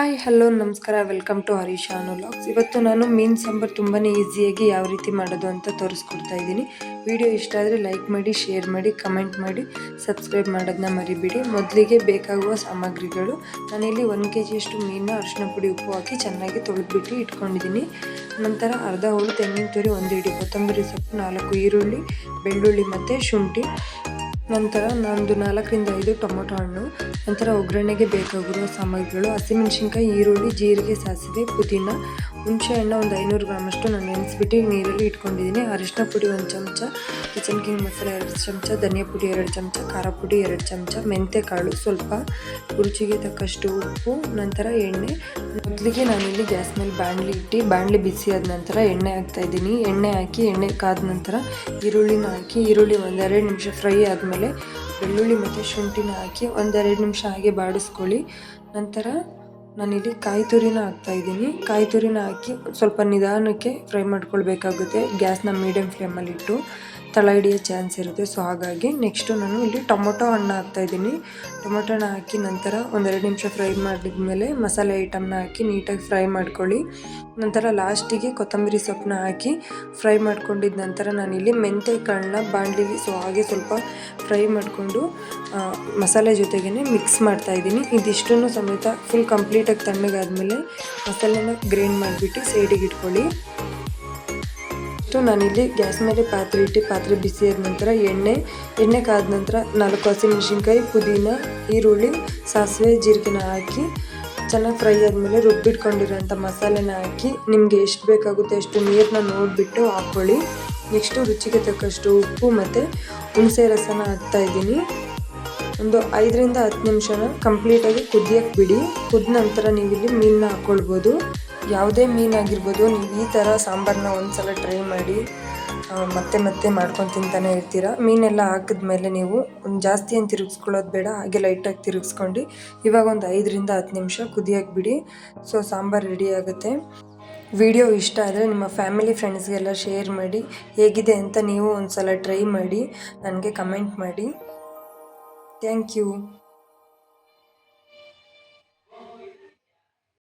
Hi, hello, ನಮಸ್ಕಾರ. Welcome to Harish logs ಇವತ್ತು ನಾನು ಮೀನು ಸಾಂಬಾರು ತುಂಬಾ ಈಸಿಯಾಗಿ ಯಾವ ರೀತಿ ಮಾಡೋದು ಅಂತ ತೋರಿಸ್ಕೊಡ್ತಾ ಇದ್ದೀನಿ. ವಿಡಿಯೋ ಇಷ್ಟ ಆದರೆ ಲೈಕ್ ಮಾಡಿ, ಶೇರ್ ಮಾಡಿ, ಕಮೆಂಟ್ ಮಾಡಿ, ಸಬ್ಸ್ಕ್ರೈಬ್ ಮಾಡೋದನ್ನ ಮರಿಬೇಡಿ. ಮೊದಲಿಗೆ ಬೇಕಾಗುವ ಸಾಮಗ್ರಿಗಳು. ನಾನಿಲ್ಲಿ ಒಂದು ಕೆ ಜಿಯಷ್ಟು ಮೀನನ್ನ ಅರಿಶಿನ ಪುಡಿ ಉಪ್ಪು ಹಾಕಿ ಚೆನ್ನಾಗಿ ತೊಳೆದುಬಿಟ್ಟು ಇಟ್ಕೊಂಡಿದ್ದೀನಿ. ನಂತರ ಅರ್ಧ ಹೋಳು ತೆಂಗಿನ ತುರಿ, ಒಂದು ಇಡಿ ಕೊತ್ತಂಬರಿ ಸೊಪ್ಪು, ನಾಲ್ಕು ಈರುಳ್ಳಿ, ಬೆಳ್ಳುಳ್ಳಿ ಮತ್ತು ಶುಂಠಿ. ನಂತರ ನಂದು ನಾಲ್ಕರಿಂದ ಐದು ಟೊಮೊಟೊ ಹಣ್ಣು, ನಂತರ ಒಗ್ಗರಣೆಗೆ ಬೇಕಾಗಿರುವ ಸಾಮಗ್ರಿಗಳು, ಹಸಿಮೆಣಸಿನ್ಕಾಯಿ, ಈರುಳ್ಳಿ, ಜೀರಿಗೆ, ಸಾಸಿವೆ, ಪುದೀನ ಹುಣಸೆ ಹಣ್ಣು ಒಂದು ಐನೂರು ಗ್ರಾಮಷ್ಟು ನಾನು ನೆನೆಸ್ಬಿಟ್ಟು ನೀರಲ್ಲಿ ಇಟ್ಕೊಂಡಿದ್ದೀನಿ. ಅರಿಶಿನ ಪುಡಿ ಒಂದು ಚಮಚ ಕಿಚನ್ ಕಿಂಗ್ ಮಸಾಲೆ ಎರಡು ಚಮಚ, ಧನಿಯಾ ಪುಡಿ ಎರಡು ಚಮಚ, ಖಾರ ಪುಡಿ ಎರಡು ಚಮಚ ಮೆಂತ್ಯ ಕಾಳು ಸ್ವಲ್ಪ, ರುಚಿಗೆ ತಕ್ಕಷ್ಟು ಉಪ್ಪು, ನಂತರ ಎಣ್ಣೆ. ಮೊದಲಿಗೆ ನಾನಿಲ್ಲಿ ಗ್ಯಾಸ್ ಮೇಲೆ ಬಾಣಲಿ ಇಟ್ಟು, ಬಾಣಲಿ ಬಿಸಿ ಆದ ನಂತರ ಎಣ್ಣೆ ಹಾಕ್ತಾ ಇದ್ದೀನಿ. ಎಣ್ಣೆ ಹಾಕಿ, ಎಣ್ಣೆ ಕಾದ ನಂತರ ಈರುಳ್ಳಿನ ಹಾಕಿ, ಈರುಳ್ಳಿ ಒಂದೆರಡು ನಿಮಿಷ ಫ್ರೈ ಆದಮೇಲೆ, ಬೆಳ್ಳುಳ್ಳಿ ಮತ್ತು ಶುಂಠಿನ ಹಾಕಿ ಒಂದೆರಡು ನಿಮಿಷ ಹಾಗೆ ಬಾಡಿಸ್ಕೊಳ್ಳಿ. ನಂತರ ನಾನಿಲ್ಲಿ ಕಾಯಿ ತುರಿನ ಹಾಕ್ತಾ ಇದ್ದೀನಿ. ಕಾಯಿ ತುರಿನ ಹಾಕಿ ಸ್ವಲ್ಪ ನಿಧಾನಕ್ಕೆ ಫ್ರೈ ಮಾಡ್ಕೊಳ್ಬೇಕಾಗುತ್ತೆ. ಗ್ಯಾಸ್ನ ಮೀಡಿಯಮ್ ಫ್ಲೇಮಲ್ಲಿಟ್ಟು. ತಳ ಹಿಡಿಯೋ ಚಾನ್ಸ್ ಇರುತ್ತೆ. ಸೊ ಹಾಗಾಗಿ ನೆಕ್ಸ್ಟು ನಾನು ಇಲ್ಲಿ ಟೊಮೊಟೊ ಹಣ್ಣು ಹಾಕ್ತಾಯಿದ್ದೀನಿ ಟೊಮೊಟೊನ ಹಾಕಿ ನಂತರ ಒಂದೆರಡು ನಿಮಿಷ ಫ್ರೈ ಮಾಡಿದ್ಮೇಲೆ ಮಸಾಲೆ ಐಟಮ್ನ ಹಾಕಿ ನೀಟಾಗಿ ಫ್ರೈ ಮಾಡ್ಕೊಳ್ಳಿ. ನಂತರ ಲಾಸ್ಟಿಗೆ ಕೊತ್ತಂಬರಿ ಸೊಪ್ಪನ್ನ ಹಾಕಿ ಫ್ರೈ ಮಾಡ್ಕೊಂಡಿದ್ದ ನಂತರ ನಾನಿಲ್ಲಿ ಮೆಂತ್ಯ ಕಾಳನ್ನ ಬಾಣಲಿಗೆ ಸೊ ಹಾಗೆ ಸ್ವಲ್ಪ ಫ್ರೈ ಮಾಡಿಕೊಂಡು ಮಸಾಲೆ ಜೊತೆಗೇ ಮಿಕ್ಸ್ ಮಾಡ್ತಾ ಇದ್ದೀನಿ. ಇದಿಷ್ಟನ್ನು ಸಮೇತ ಫುಲ್ ಕಂಪ್ಲೀಟಾಗಿ ತಣ್ಣಗಾದ್ಮೇಲೆ ಮಸಾಲೆನ ಗ್ರೈಂಡ್ ಮಾಡಿಬಿಟ್ಟು ಸೈಡಿಗೆ ಇಟ್ಕೊಳ್ಳಿ. ನಾನಿಲ್ಲಿ ಗ್ಯಾಸ್ ಮೇಲೆ ಪಾತ್ರೆ ಇಟ್ಟು ಪಾತ್ರೆ ಬಿಸಿ ಆದ ನಂತರ ಎಣ್ಣೆ ಎಣ್ಣೆ ಕಾದ ನಂತರ ನಾಲ್ಕು ಹಸಿಮೆಣಸಿನ್ಕಾಯಿ, ಪುದೀನ, ಈರುಳ್ಳಿ, ಸಾಸಿವೆ, ಜೀರಿಗೆನ ಹಾಕಿ ಚೆನ್ನಾಗಿ ಫ್ರೈ ಆದಮೇಲೆ ರುಬ್ಬಿಟ್ಕೊಂಡಿರೋಂಥ ಮಸಾಲೆನ ಹಾಕಿ ನಿಮಗೆ ಎಷ್ಟು ಬೇಕಾಗುತ್ತೆ ಅಷ್ಟು ನೀರನ್ನ ನೋಡಿಬಿಟ್ಟು ಹಾಕ್ಕೊಳ್ಳಿ ನೆಕ್ಸ್ಟು ರುಚಿಗೆ ತಕ್ಕಷ್ಟು ಉಪ್ಪು ಮತ್ತು ಹುಣಸೆ ರಸನ ಹಾಕ್ತಾ ಇದ್ದೀನಿ. ಒಂದು ಐದರಿಂದ ಹತ್ತು ನಿಮಿಷನ ಕಂಪ್ಲೀಟಾಗಿ ಕುದಿಯಕ್ಕೆ ಬಿಡಿ. ಕುದ ನಂತರ ನೀವಿಲ್ಲಿ ಮೀನನ್ನ ಹಾಕ್ಕೊಳ್ಬೋದು ಯಾವುದೇ ಮೀನಾಗಿರ್ಬೋದು ನೀವು ಈ ಥರ ಸಾಂಬಾರನ್ನ ಒಂದು ಸಲ ಟ್ರೈ ಮಾಡಿ ಮತ್ತೆ ಮತ್ತೆ ಮಾಡ್ಕೊಂಡು ತಿಂತಾನೆ ಇರ್ತೀರ. ಮೀನೆಲ್ಲ ಹಾಕಿದ್ಮೇಲೆ ನೀವು ಒಂದು ಜಾಸ್ತಿ ಏನು ತಿರುಗಿಸ್ಕೊಳ್ಳೋದು ಬೇಡ, ಹಾಗೆ ಲೈಟಾಗಿ ತಿರುಗಿಸ್ಕೊಂಡು ಇವಾಗ ಒಂದು ಐದರಿಂದ ಹತ್ತು ನಿಮಿಷ ಕುದಿಯಕ್ಕೆ ಬಿಡಿ ಸೊ ಸಾಂಬಾರು ರೆಡಿ ಆಗುತ್ತೆ. ವಿಡಿಯೋ ಇಷ್ಟ ಆದರೆ ನಿಮ್ಮ ಫ್ಯಾಮಿಲಿ ಫ್ರೆಂಡ್ಸ್ಗೆಲ್ಲ ಶೇರ್ ಮಾಡಿ, ಹೇಗಿದೆ ಅಂತ ನೀವು ಒಂದು ಸಲ ಟ್ರೈ ಮಾಡಿ, ನನಗೆ ಕಮೆಂಟ್ ಮಾಡಿ. Thank you